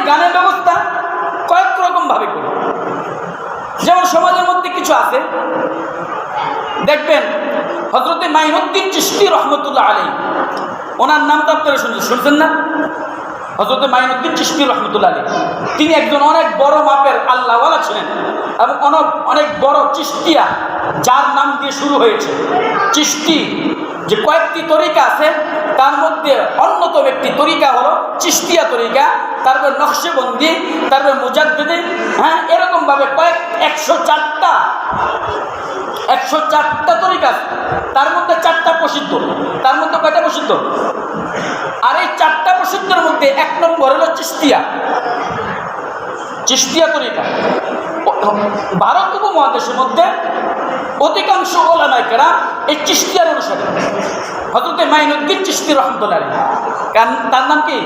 এই গানের ব্যবস্থা কয়েক রকম ভাবে করি। যেমন সমাজের মধ্যে কিছু আছে। দেখবেন হজরতে মাইনুদ্দিন চিস্তি রহমতুল্লাহ আলী ওনার নাম তো আপনারা শুনছেন শুনছেন না? হজরত মাইনুদ্দিন চিস্তি রহমতুল্লাহ আলী তিনি একজন অনেক বড় মাপের আল্লাহওয়ালা ছিলেন এবং অনেক অনেক বড় চিস্তিয়া যার নাম দিয়ে শুরু হয়েছে চিস্তি যে কয়েকটি তরিকা আছে, তার মধ্যে অন্যতম একটি তরিকা হলো চিস্তিয়া তরিকা তারপর নকশেবন্দি তারপর মুজাদ্দিদি হ্যাঁ এরকমভাবে কয়েক, একশো চারটা একশো চারটা তরিকা। তার মধ্যে চারটা প্রসিদ্ধ। তার মধ্যে কয়টা প্রসিদ্ধ? আর এই চারটা প্রসিদ্ধের মধ্যে এক নম্বর হলো চিস্তিয়া চিস্তিয়া তরিকা ভারত উপমহাদেশের মধ্যে অধিকাংশ ওলামাইকেরা এই চিস্তিয়ার অনুসারে। হজরতে মাইনুদ্দিন চিস্তি রহমতুল্লাহ। কারণ তার নাম কি?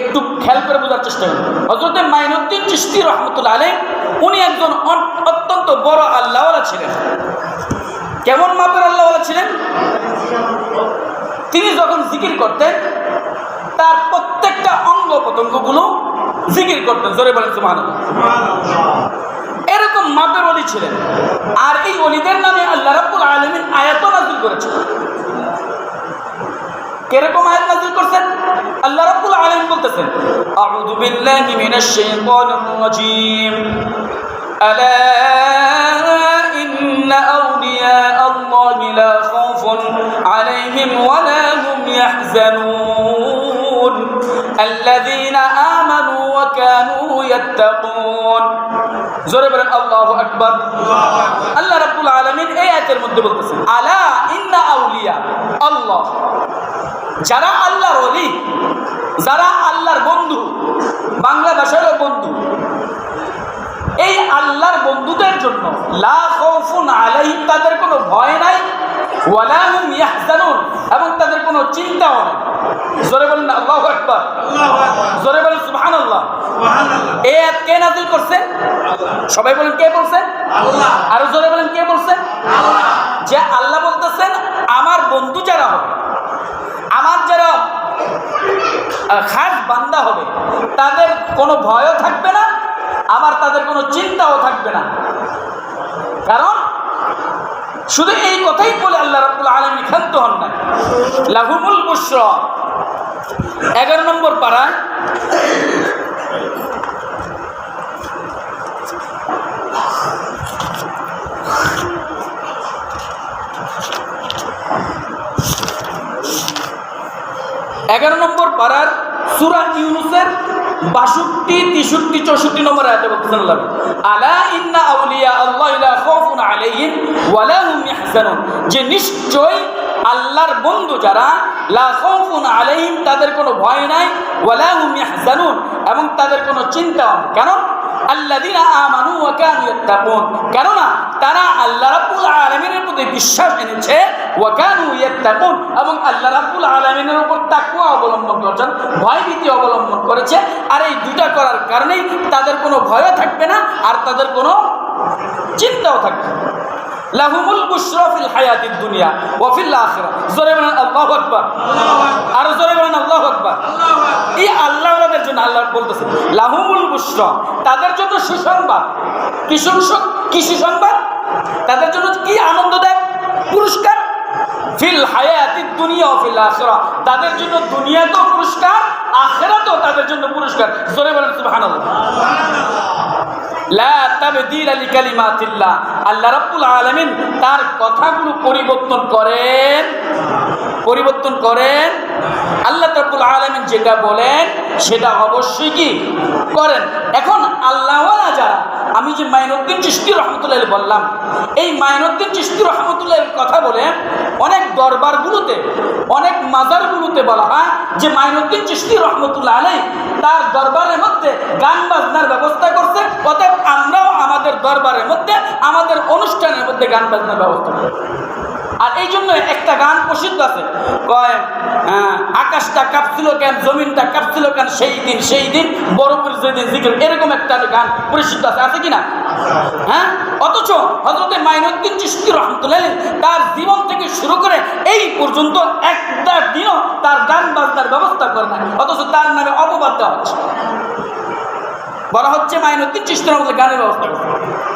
একটু খেয়াল করে বোঝার চেষ্টা করুন। হজরতে মাইনুদ্দিন চিস্তি রহমতুল্লাহ আলী উনি একজন অত্যন্ত বড় আল্লাহওয়ালা ছিলেন। কেমন মাপের আল্লাহওয়ালা ছিলেন? তিনি যখন জিকির করতেন তার প্রত্যেকটা অঙ্গ প্রত্যঙ্গগুলো জিকির করতেন। জোরে বলেন সুমান এরকম মাপের অলি ছিলেন। আর এই অলিদের নামে আল্লাহ রাব্বুল আলমিন আয়াত নাজিল করেছেন। কীরকম আয়াত নাজিল করছেন? আল্লাহ রাব্বুল আলামিন বলতেছেন আউযু বিল্লাহি মিনাশ শাইতানির রাজীম। আলা আলাইহিম ওয়া লা হুম ইয়াহজানুন الذين آمنوا وكانوا يتقون জোরে বলেন আল্লাহু আকবার আল্লাহ রাব্বুল আলামিন এই আয়াতের মধ্যে বলতেছেন আলা ইন্না আউলিয়া আল্লাহ যারা আল্লাহর অলি যারা আল্লাহর বন্ধু বাংলা ভাষারও বন্ধু এই আল্লাহর বন্ধুদের জন্য লা খৌফুন আলাইহিম তাদের কোনো ভয় নাই ওয়ালা হুম ইয়াহজানুন এবং তাদের কোনো চিন্তাও নেই। জোরে বলেন আল্লাহু আকবার। জোরে বলেন সুবহানাল্লাহ। এই আয়াত কে নাযিল করছেন সবাই বলেন কে বলছেন আর জোরে বলেন কে বলছেন যে আল্লাহ বলতেছেন আমার বন্ধু যারা হবে আমার যারা খাস বান্দা হবে তাদের কোনো ভয়ও থাকবে না আবার তাদের কোনো চিন্তাও থাকবে না। কারণ শুধু এই কথাই বলে আল্লাহ রাব্বুল আলামিন ক্ষান্ত হন না। লাহুমুল বুশরা, এগারো নম্বর পাড়ায় এগারো নম্বর পাড়ার সুরা ইউনুসের বাষট্টি, তেষট্টি, চৌষট্টি নম্বর আয়াতে আল্লাহ। আলা ইন্না আউলিয়া আল্লাহ লা খাউফুন আলাইহিম ওয়ালা ইয়াহজানুন যে নিশ্চয় আল্লাহর বন্ধু যারা, লা আলাইহিম, তাদের কোনো ভয় নাই ওয়ালা এবং তাদের কোনো চিন্তাও নেই। কেন? কেননা তারা প্রতি বিশ্বাস এবং আল্লাহ উপর অবলম্বন অবলম্বন করেছে। আর এই দুটা করার কারণেই তাদের কোনো ভয়ও থাকবে না, আর তাদের কোনো চিন্তাও থাকবে না। লাহুমুল বুশরা ফিল হায়াতিদ দুনিয়া ওয়া ফিল আখিরা জোরে বলেন, আল্লাহু আকবার। আর জোরে বলেন, আল্লাহু আকবার। এই আল্লাহদের জন্য আল্লাহ বলতেছেন লাহুমুল বুশরা, তাদের জন্য সুসংবাদ। কি কি সুসংবাদ? তাদের জন্য কি আনন্দ দেয়? পুরস্কার? ফিল হায়াতিদ দুনিয়া ফিল আখিরা তাদের জন্য দুনিয়াতেও পুরস্কার, আখিরাতেও তাদের জন্য পুরস্কার। জোরে বলেন, সুবহানাল্লাহ। লিকালিমাতিল্লাহ আল্লাহ রাব্বুল আলামিন তার কথাগুলো পরিবর্তন করেন। পরিবর্তন করেন। আল্লাহ রাব্বুল আলমিন যেটা বলেন, সেটা অবশ্যই কি করেন? এখন আল্লাহওয়ালা যারা, আমি যে মাইনুদ্দিন চিশতি রহমতুল্লাহ বললাম, এই মাইনুদ্দিন চিশতি রহমতুল্লাহ কথা বলে অনেক দরবারগুলোতে, অনেক মাজারগুলোতে বলা হয় যে মাইনুদ্দিন চিশতি রহমতুল্লাহ আলাই তার দরবারের মধ্যে গান বাজনার ব্যবস্থা করছে, অতএব আমরাও আমাদের দরবারের মধ্যে, আমাদের অনুষ্ঠানের মধ্যে গান বাজনার ব্যবস্থা করি আর এই জন্য একটা গান প্রসিদ্ধ আছে। কয় আহ, আকাশটা কাঁপছিল কেন জমিনটা কাঁপছিল কেন সেই দিন সেই দিন বরফের যেদিন জিকির এরকম একটা গান প্রসিদ্ধ আছে। আছে কি না? হ্যাঁ অথচ হজরতে মাইনুদ্দিন চিস্তি রহমতুল্লাহ তার জীবন থেকে শুরু করে এই পর্যন্ত একটা দিনও তার গান বাজনার ব্যবস্থা করে না অথচ তার নামে অপবাদ দেওয়া হচ্ছে। বলা হচ্ছে মাইনুদ্দিন চিস্তির রহমতুল্লাহ গানের ব্যবস্থা। করতেন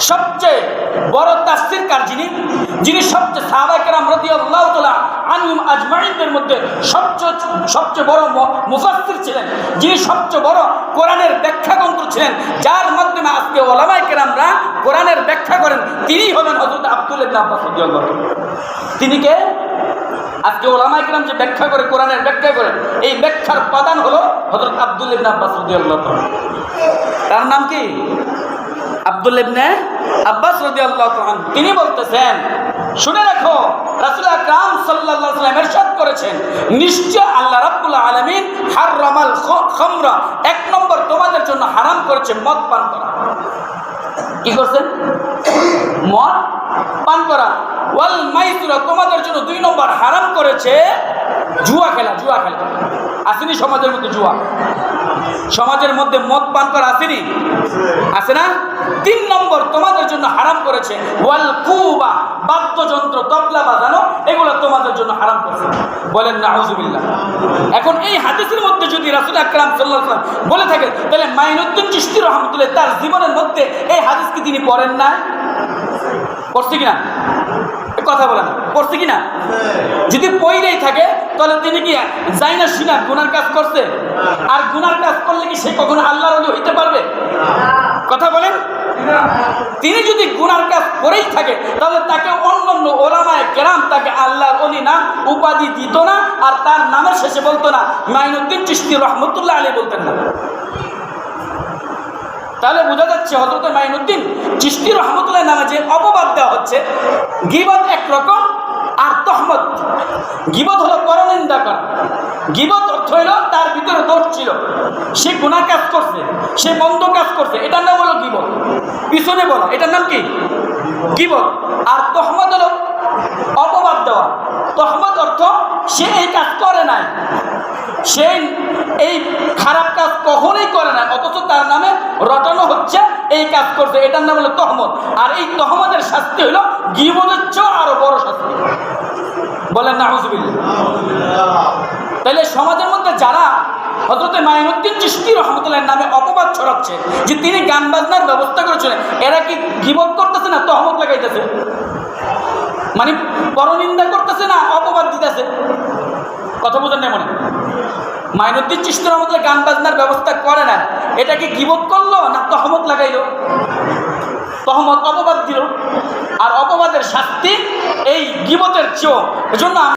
সবচেয়ে বড় তাফসীরকার যিনি যিনি সবচেয়ে সাহাবায়ে কেরাম রাদিয়াল্লাহু তাআলা আনহুম আজমাইনদের মধ্যে সবচেয়ে সবচেয়ে বড় ম- মুফাসসির ছিলেন। যিনি সবচেয়ে বড় কোরআনের ব্যাখ্যাগ্রন্থ ছিলেন, যার মাধ্যমে আজকে ওলামায়ে কেরামরা কোরআনের ব্যাখ্যা করেন তিনি হলেন হযরত আব্দুল্লাহ ইবনে আব্বাস তিনি কে? আজকে ওলামা ইকরাম যে ব্যাখ্যা করে, কোরআনের ব্যাখ্যা করে, এই ব্যাখ্যার প্রধান হলো হযরত আব্দুল ইবনে আব্বাস তার নাম কি? আব্দুল ইবনে আব্বাস রাদিয়াল্লাহু তাআলা তিনি বলতেছেন, শুনে রাখো করেছেন, নিশ্চয় এক নম্বর তোমাদের জন্য হারাম করেছে, মদ পান করা। কি করছেন? মদ পান করা। ওয়াল তোমাদের জন্য দুই নম্বর হারাম করেছে, জুয়া খেলা জুয়া খেলা। আসেনি সমাজের মধ্যে জুয়া। সমাজের মধ্যে মদ পান করা আসেনি? আছে না? তিন নম্বর, তোমাদের জন্য হারাম করেছে। ওয়াল কুবা, বাদ্যযন্ত্র, তবলা বাজানো, এগুলো তোমাদের জন্য হারাম করেছে। বলেন না হুজুবিল্লাহ এখন এই হাদিসের মধ্যে যদি রাসুল আকরাম সাল্লাহ বলে থাকেন তাহলে মাইনুদ্দিন চিস্তি রহমতুল্লাহ তার জীবনের মধ্যে এই হাদিসকে তিনি পড়েন না পড়ছে কিনা? কথা বলেন। পড়ছে কিনা? যদি পইলেই থাকে তাহলে তিনি কি যাই না শুনা গুনার কাজ করছে? আর গুনার কাজ করলে কি সে কখনো আল্লাহর ওলি হইতে পারবে? কথা বলেন। তিনি যদি গুনার কাজ করেই থাকে, তাহলে তাকে অন্য অন্য ওলামায় কেরাম তাকে আল্লাহর অলি নাম উপাধি দিত না, আর তার নামের শেষে বলতো না, মাইনুদ্দিন চিস্তি রহমতুল্লাহ আলী বলতেন না। তাহলে বোঝা যাচ্ছে হজরত মাইনুদ্দিন চিস্তি রহমতুল্লাহ নামে যে অপবাদ দেওয়া হচ্ছে, গিবত একরকম তহমত গিবত হলো পরনিন্দা করা গিবত অর্থ হইল তার ভিতরে দোষ ছিল। সে গুণা কাজ করছে, সে মন্দ কাজ করছে, এটার নাম হলো গিবত। পিছনে বলা, এটার নাম কি? গিবত। আর তহমত হলো অপবাদ দেওয়া। তহমত অর্থ সে এই কাজ করে নাই। সে এই খারাপ কাজ কখনোই করে না অথচ তার নামে রটানো হচ্ছে, এই কাজ করছে, এটার নাম হলো তহমত। আর এই তহমতের শাস্তি হলো জীবনের চেয়েও আরও বড় শাস্তি। বলেন না তাহলে সমাজের মধ্যে যারা হজরতে মাইনুদ্দিন চিস্তি রহমতুল্লাহ নামে অপবাদ ছড়াচ্ছে, যে তিনি গান বাজনার ব্যবস্থা করেছিলেন, এরা কি গিবত করতেছে না, তহমত লাগাইতেছে? মানে পরনিন্দা করতেছে না, অপবাদ দিতেছে? কথা বোঝেন না মনে? মাইনুদ্দিন চিস্তি রহমতুল্লাহ গান বাজনার ব্যবস্থা করে না এটা কি গিবত করল না তহমত লাগাইলো? তহমত অপবাদ দিল। আর অপবাদের শাস্তি এই গিবতের চেয়েও। এজন্য